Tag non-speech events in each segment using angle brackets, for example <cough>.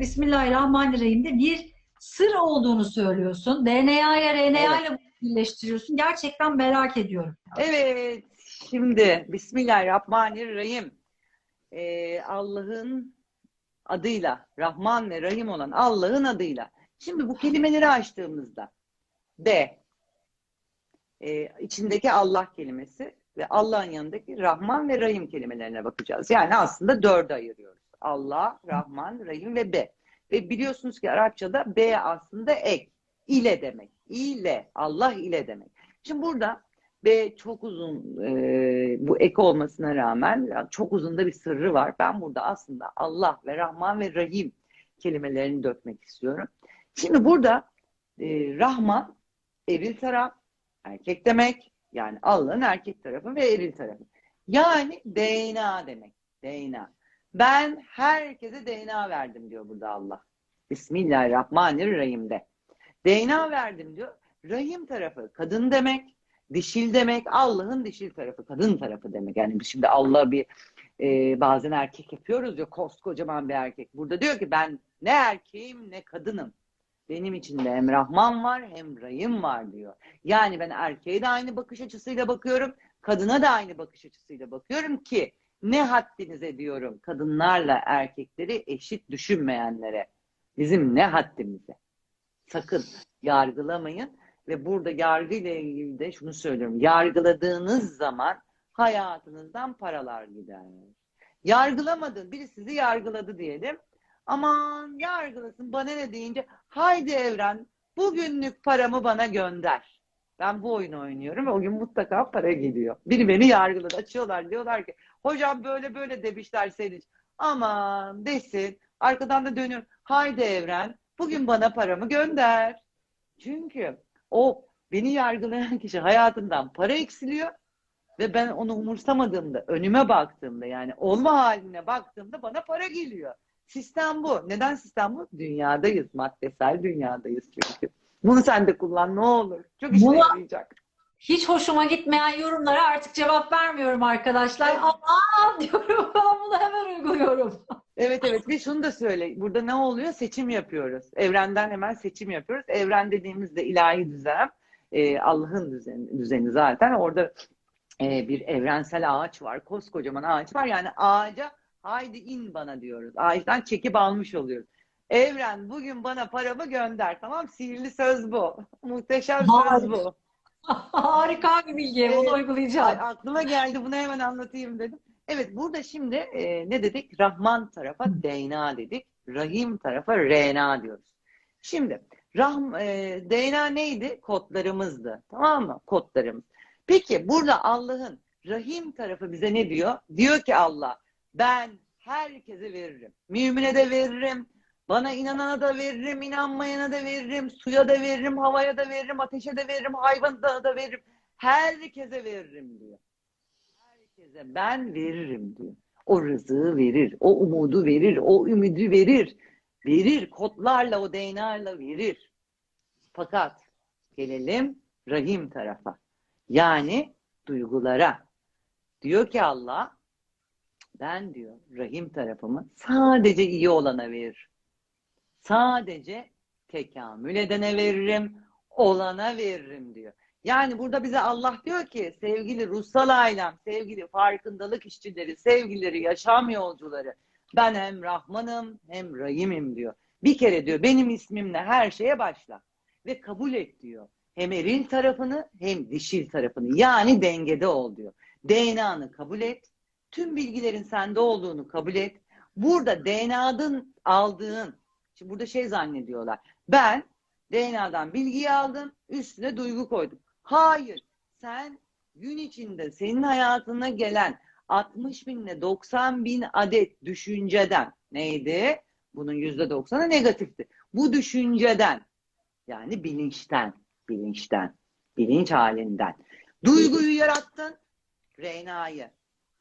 Bismillahirrahmanirrahim'de bir sır olduğunu söylüyorsun. DNA'ya RNA ile birleştiriyorsun. Gerçekten merak ediyorum. Evet, şimdi Bismillahirrahmanirrahim. Ee, Allah'ın adıyla, Rahman ve Rahim olan Allah'ın adıyla. Şimdi bu kelimeleri açtığımızda D, e, içindeki Allah kelimesi ve Allah'ın yanındaki Rahman ve Rahim kelimelerine bakacağız. Yani aslında dörde ayırıyoruz. Allah, Rahman, Rahim ve B. Ve biliyorsunuz ki Arapçada B aslında ek, ile demek. İle, Allah ile demek. Şimdi burada B çok uzun e, bu ek olmasına rağmen çok uzun da bir sırrı var. Ben burada aslında Allah ve Rahman ve Rahim kelimelerini dökmek istiyorum. Şimdi burada e, Rahman eril taraf, erkek demek. Yani Allah'ın erkek tarafı ve eril tarafı. Yani DNA demek. DNA. Ben herkese DNA verdim diyor burada Allah. Bismillahirrahmanirrahim'de. DNA verdim diyor. Rahim tarafı kadın demek. Dişil demek Allah'ın dişil tarafı, kadın tarafı demek. Yani biz şimdi Allah bir e, bazen erkek yapıyoruz ya koskocaman bir erkek. Burada diyor ki ben ne erkeğim ne kadınım. Benim içinde hem Rahman var hem Rahim var diyor. Yani ben erkeğe de aynı bakış açısıyla bakıyorum. Kadına da aynı bakış açısıyla bakıyorum ki ne haddinize diyorum kadınlarla erkekleri eşit düşünmeyenlere. Bizim ne haddimize. Sakın yargılamayın. Ve burada yargı ile ilgili de şunu söylüyorum. Yargıladığınız zaman hayatınızdan paralar gider. Yargılamadın. Biri sizi yargıladı diyelim. Aman yargılasın bana ne deyince haydi evren bugünlük paramı bana gönder. Ben bu oyunu oynuyorum ve o gün mutlaka para geliyor. Biri beni yargıladı. Açıyorlar diyorlar ki hocam böyle böyle demişler senin. Aman desin. Arkadan da dönüyorum. Haydi evren bugün bana paramı gönder. Çünkü o beni yargılayan kişi hayatından para eksiliyor ve ben onu umursamadığımda, önüme baktığımda yani olma haline baktığımda bana para geliyor. Sistem bu. Neden sistem bu? Dünyadayız, maddesel dünyadayız çünkü. Bunu sen de kullan ne olur. Çok işine Buna- yarayacak. Hiç hoşuma gitmeyen yorumlara artık cevap vermiyorum arkadaşlar. Aman <laughs> diyorum ben bunu hemen uyguluyorum. Evet evet ve şunu da söyle. Burada ne oluyor? Seçim yapıyoruz. Evrenden hemen seçim yapıyoruz. Evren dediğimizde ilahi düzen, e, Allah'ın düzeni, düzeni zaten. Orada e, bir evrensel ağaç var. Koskocaman ağaç var. Yani ağaca haydi in bana diyoruz. Ağaçtan çekip almış oluyoruz. Evren bugün bana paramı gönder. Tamam Sihirli söz bu. Muhteşem söz bu. <laughs> Harika bir bilgi. Bunu Evet. uygulayacağım. Ay, aklıma geldi bunu hemen anlatayım dedim. Evet burada şimdi e, ne dedik? Rahman tarafa DNA dedik. Rahim tarafa RNA diyoruz. Şimdi Rahm, e, DNA neydi? Kodlarımızdı. Tamam mı? Kodlarımız. Peki burada Allah'ın Rahim tarafı bize ne diyor? Diyor ki Allah ben herkese veririm. Mümine de veririm. Bana inanana da veririm, inanmayana da veririm, suya da veririm, havaya da veririm, ateşe de veririm, hayvana da veririm. Herkese veririm diyor. Herkese ben veririm diyor. O rızığı verir, o umudu verir, o ümidi verir. Verir, kodlarla, o DNA'yla verir. Fakat gelelim rahim tarafa. Yani duygulara. Diyor ki Allah, ben diyor rahim tarafımı sadece iyi olana veririm. Sadece tekamül edene veririm, olana veririm diyor. Yani burada bize Allah diyor ki sevgili ruhsal ailem, sevgili farkındalık işçileri, sevgilileri, yaşam yolcuları ben hem Rahmanım hem Rahim'im diyor. Bir kere diyor benim ismimle her şeye başla ve kabul et diyor. Hem eril tarafını hem dişil tarafını yani dengede ol diyor. DNA'nı kabul et. Tüm bilgilerin sende olduğunu kabul et. Burada DNA'dan aldığın, şimdi burada şey zannediyorlar. Ben DNA'dan bilgiyi aldım, üstüne duygu koydum. Hayır, sen gün içinde senin hayatına gelen 60 binle 90 bin adet düşünceden neydi? Bunun %90'ı negatifti. Bu düşünceden yani bilinçten, bilinçten, bilinç halinden. Duyguyu yarattın, RNA'yı.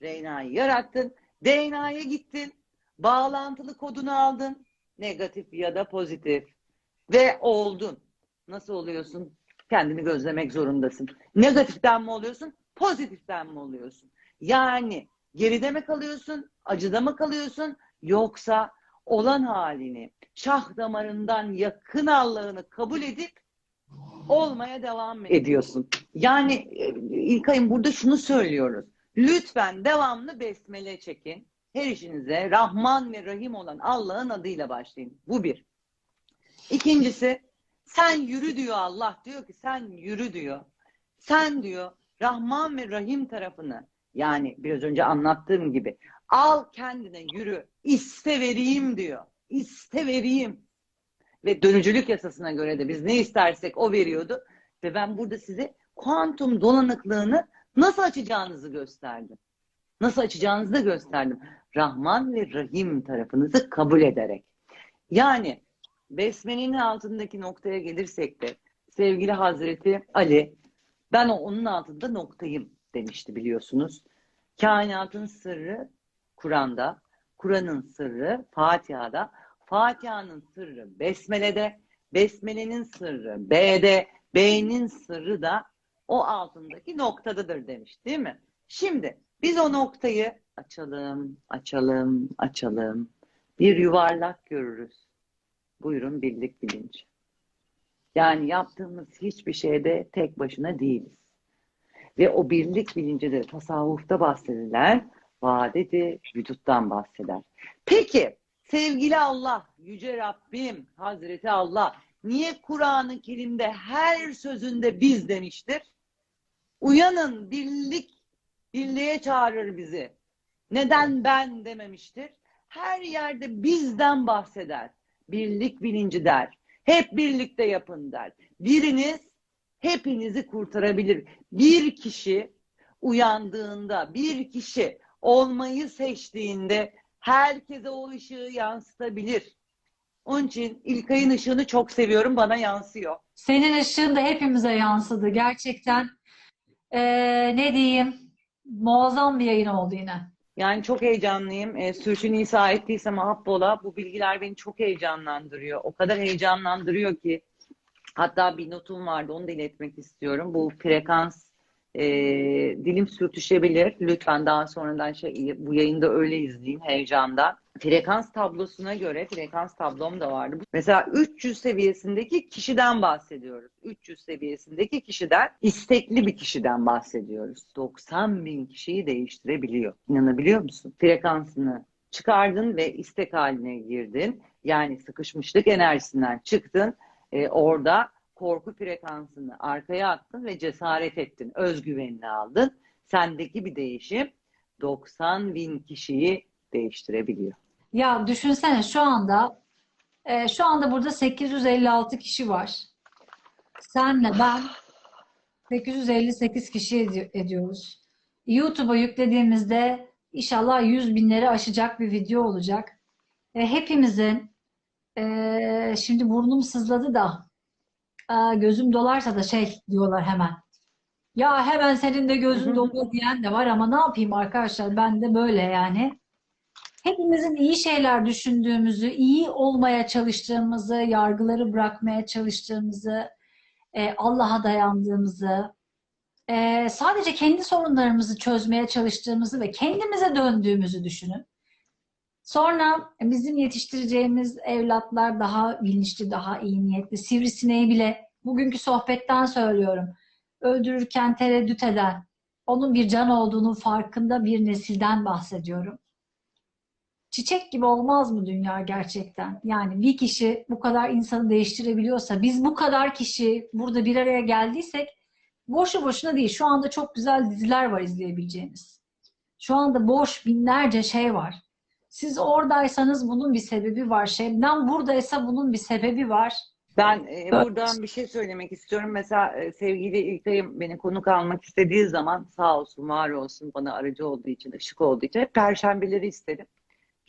RNA'yı yarattın, DNA'ya gittin, bağlantılı kodunu aldın, negatif ya da pozitif ve oldun. Nasıl oluyorsun? Kendini gözlemek zorundasın. Negatiften mi oluyorsun? Pozitiften mi oluyorsun? Yani geride mi kalıyorsun? Acıda mı kalıyorsun? Yoksa olan halini, şah damarından yakın Allah'ını kabul edip olmaya devam ediyorsun. Yani e, İlkay'ım burada şunu söylüyoruz. Lütfen devamlı besmele çekin. Her işinize Rahman ve Rahim olan Allah'ın adıyla başlayın. Bu bir. İkincisi sen yürü diyor Allah. Diyor ki sen yürü diyor. Sen diyor Rahman ve Rahim tarafını yani biraz önce anlattığım gibi al kendine yürü. iste vereyim diyor. İste vereyim. Ve dönücülük yasasına göre de biz ne istersek o veriyordu. Ve ben burada size kuantum dolanıklığını nasıl açacağınızı gösterdim. Nasıl açacağınızı da gösterdim. Rahman ve Rahim tarafınızı kabul ederek. Yani Besmele'nin altındaki noktaya gelirsek de sevgili Hazreti Ali ben o- onun altında noktayım demişti biliyorsunuz. Kainatın sırrı Kur'an'da, Kur'an'ın sırrı Fatiha'da, Fatiha'nın sırrı Besmele'de, Besmele'nin sırrı B'de, B'nin sırrı da o altındaki noktadadır demiş değil mi? Şimdi biz o noktayı açalım, açalım, açalım. Bir yuvarlak görürüz. Buyurun birlik bilinci. Yani yaptığımız hiçbir şeyde tek başına değiliz. Ve o birlik bilinci de tasavvufta bahsediler. Vadedi vücuttan bahseder. Peki sevgili Allah, Yüce Rabbim, Hazreti Allah niye Kur'an-ı her sözünde biz demiştir? Uyanın birlik, birliğe çağırır bizi. Neden ben dememiştir? Her yerde bizden bahseder. Birlik bilinci der. Hep birlikte yapın der. Biriniz hepinizi kurtarabilir. Bir kişi uyandığında, bir kişi olmayı seçtiğinde herkese o ışığı yansıtabilir. Onun için İlkay'ın ışığını çok seviyorum. Bana yansıyor. Senin ışığın da hepimize yansıdı. Gerçekten eee, ne diyeyim? Muazzam bir yayın oldu yine. Yani çok heyecanlıyım. E, sürçülisan ettiysem affola. Bu bilgiler beni çok heyecanlandırıyor. O kadar heyecanlandırıyor ki. Hatta bir notum vardı. Onu da iletmek istiyorum. Bu frekans e, dilim sürtüşebilir. Lütfen daha sonradan şey, bu yayında öyle izleyin heyecandan. Frekans tablosuna göre frekans tablom da vardı. Mesela 300 seviyesindeki kişiden bahsediyoruz. 300 seviyesindeki kişiden istekli bir kişiden bahsediyoruz. 90 bin kişiyi değiştirebiliyor. İnanabiliyor musun? Frekansını çıkardın ve istek haline girdin. Yani sıkışmışlık enerjisinden çıktın. Ee, orada korku frekansını arkaya attın ve cesaret ettin. Özgüvenini aldın. Sendeki bir değişim 90 bin kişiyi değiştirebiliyor. Ya düşünsene şu anda e, şu anda burada 856 kişi var. Senle ben 858 kişi edi- ediyoruz. YouTube'a yüklediğimizde inşallah 100 binleri aşacak bir video olacak. E, hepimizin e, şimdi burnum sızladı da e, gözüm dolarsa da şey diyorlar hemen. Ya hemen senin de gözün doluyor diyen de var ama ne yapayım arkadaşlar ben de böyle yani. Hepimizin iyi şeyler düşündüğümüzü, iyi olmaya çalıştığımızı, yargıları bırakmaya çalıştığımızı, e, Allah'a dayandığımızı, e, sadece kendi sorunlarımızı çözmeye çalıştığımızı ve kendimize döndüğümüzü düşünün. Sonra bizim yetiştireceğimiz evlatlar daha bilinçli, daha iyi niyetli. Sivrisineği bile bugünkü sohbetten söylüyorum. Öldürürken tereddüt eden, onun bir can olduğunun farkında bir nesilden bahsediyorum. Çiçek gibi olmaz mı dünya gerçekten? Yani bir kişi bu kadar insanı değiştirebiliyorsa, biz bu kadar kişi burada bir araya geldiysek boşu boşuna değil. Şu anda çok güzel diziler var izleyebileceğiniz. Şu anda boş binlerce şey var. Siz oradaysanız bunun bir sebebi var. Şebnem buradaysa bunun bir sebebi var. Ben e, buradan bir şey söylemek istiyorum. Mesela e, sevgili İlkay'ım beni konuk almak istediği zaman sağ olsun, var olsun bana aracı olduğu için, ışık olduğu için hep perşembeleri isterim.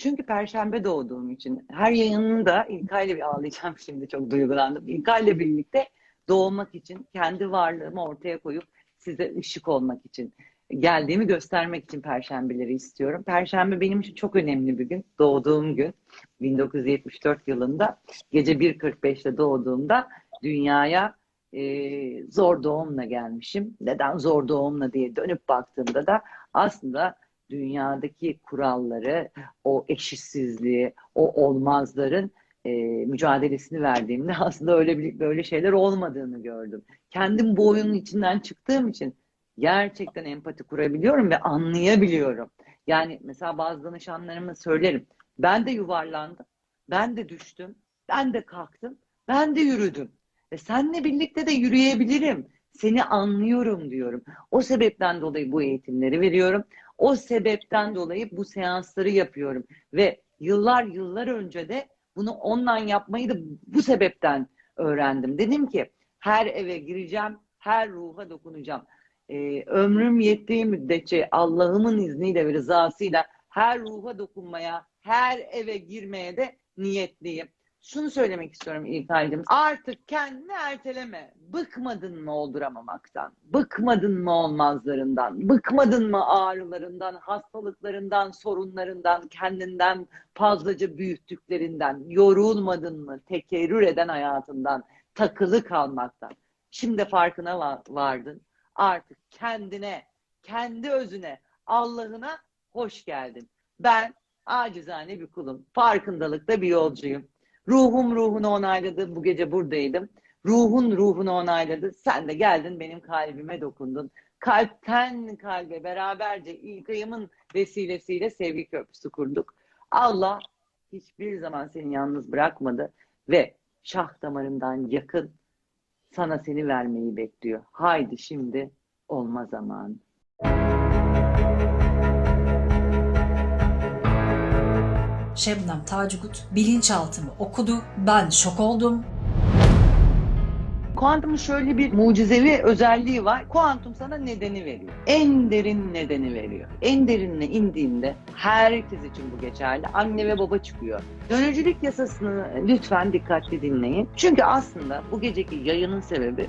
Çünkü perşembe doğduğum için her yayınında İlkay'la bir ağlayacağım <laughs> şimdi çok duygulandım. İlkay'la birlikte doğmak için, kendi varlığımı ortaya koyup size ışık olmak için, geldiğimi göstermek için perşembeleri istiyorum. Perşembe benim için çok önemli bir gün. Doğduğum gün 1974 yılında gece 1.45'te doğduğumda dünyaya e, zor doğumla gelmişim. Neden zor doğumla diye dönüp baktığımda da aslında dünyadaki kuralları, o eşitsizliği, o olmazların e, mücadelesini verdiğimde <laughs> aslında öyle bir- böyle şeyler olmadığını gördüm. Kendim bu oyunun içinden çıktığım için gerçekten empati kurabiliyorum ve anlayabiliyorum. Yani mesela bazı danışanlarıma söylerim. Ben de yuvarlandım, ben de düştüm, ben de kalktım, ben de yürüdüm. Ve seninle birlikte de yürüyebilirim. Seni anlıyorum diyorum. O sebepten dolayı bu eğitimleri veriyorum. O sebepten dolayı bu seansları yapıyorum. Ve yıllar yıllar önce de bunu online yapmayı da bu sebepten öğrendim. Dedim ki her eve gireceğim, her ruha dokunacağım. Ee, ömrüm yettiği müddetçe Allah'ımın izniyle ve rızasıyla her ruha dokunmaya, her eve girmeye de niyetliyim. Şunu söylemek istiyorum İlkay'cığım. Artık kendini erteleme. Bıkmadın mı olduramamaktan? Bıkmadın mı olmazlarından? Bıkmadın mı ağrılarından, hastalıklarından, sorunlarından, kendinden fazlaca büyüttüklerinden? Yorulmadın mı tekerrür eden hayatından, takılı kalmaktan? Şimdi farkına va- vardın. Artık kendine, kendi özüne, Allah'ına hoş geldin. Ben acizane bir kulum. Farkındalıkta bir yolcuyum. Ruhum ruhunu onayladı. Bu gece buradaydım. Ruhun ruhunu onayladı. Sen de geldin benim kalbime dokundun. Kalpten kalbe beraberce İlkay'ımın vesilesiyle sevgi köprüsü kurduk. Allah hiçbir zaman seni yalnız bırakmadı ve şah damarından yakın sana seni vermeyi bekliyor. Haydi şimdi olma zamanı. Şebnem Tacugut bilinçaltımı okudu. Ben şok oldum. Kuantumun şöyle bir mucizevi özelliği var. Kuantum sana nedeni veriyor. En derin nedeni veriyor. En derinine indiğinde herkes için bu geçerli. Anne ve baba çıkıyor. Dönücülük yasasını lütfen dikkatli dinleyin. Çünkü aslında bu geceki yayının sebebi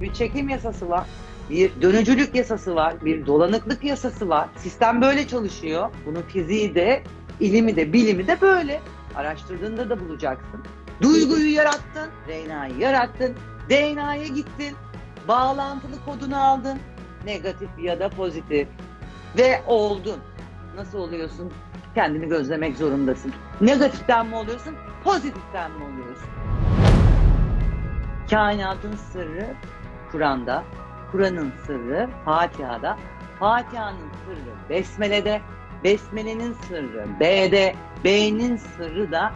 bir çekim yasası var. Bir dönücülük yasası var, bir dolanıklık yasası var. Sistem böyle çalışıyor. Bunun fiziği de, ilimi de, bilimi de böyle. Araştırdığında da bulacaksın. Duyguyu yarattın, RNA'yı yarattın, DNA'ya gittin, bağlantılı kodunu aldın, negatif ya da pozitif ve oldun. Nasıl oluyorsun? Kendini gözlemek zorundasın. Negatiften mi oluyorsun, pozitiften mi oluyorsun? Kainatın sırrı Kur'an'da, Kur'an'ın sırrı Fatiha'da, Fatiha'nın sırrı Besmele'de, Besmele'nin sırrı B'de, B'nin sırrı da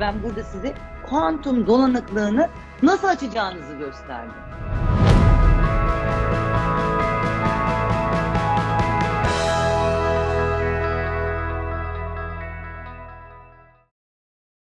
ben burada size kuantum dolanıklığını nasıl açacağınızı gösterdim.